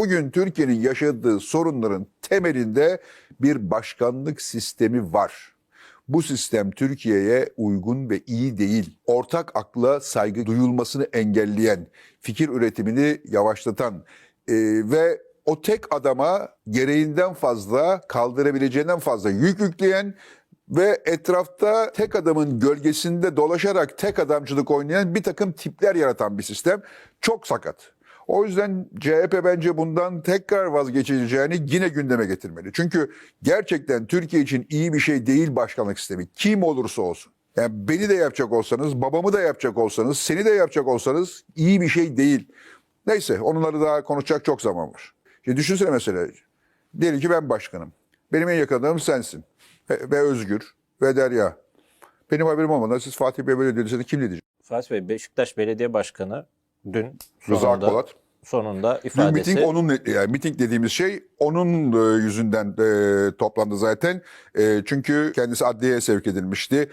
Bugün Türkiye'nin yaşadığı sorunların temelinde bir başkanlık sistemi var. Bu sistem Türkiye'ye uygun ve iyi değil. Ortak akla saygı duyulmasını engelleyen, fikir üretimini yavaşlatan e, ve o tek adama gereğinden fazla, kaldırabileceğinden fazla yük yükleyen ve etrafta tek adamın gölgesinde dolaşarak tek adamcılık oynayan bir takım tipler yaratan bir sistem. Çok sakat. O yüzden CHP bence bundan tekrar vazgeçileceğini yine gündeme getirmeli. Çünkü gerçekten Türkiye için iyi bir şey değil başkanlık sistemi. Kim olursa olsun. Yani beni de yapacak olsanız, babamı da yapacak olsanız, seni de yapacak olsanız iyi bir şey değil. Neyse onları daha konuşacak çok zaman var. Şimdi düşünsene mesela. Diyelim ki ben başkanım. Benim en yakın adamım sensin. Ve, ve Özgür ve Derya. Benim haberim olmadan siz Fatih Bey böyle dediyseniz kim ne diyecek? Fatih Bey Beşiktaş Belediye Başkanı dün Rıza sonunda, Akpolat. Sonunda Dün ifadesi miting onun yani miting dediğimiz şey onun e, yüzünden e, toplandı zaten. E, çünkü kendisi adliyeye sevk edilmişti.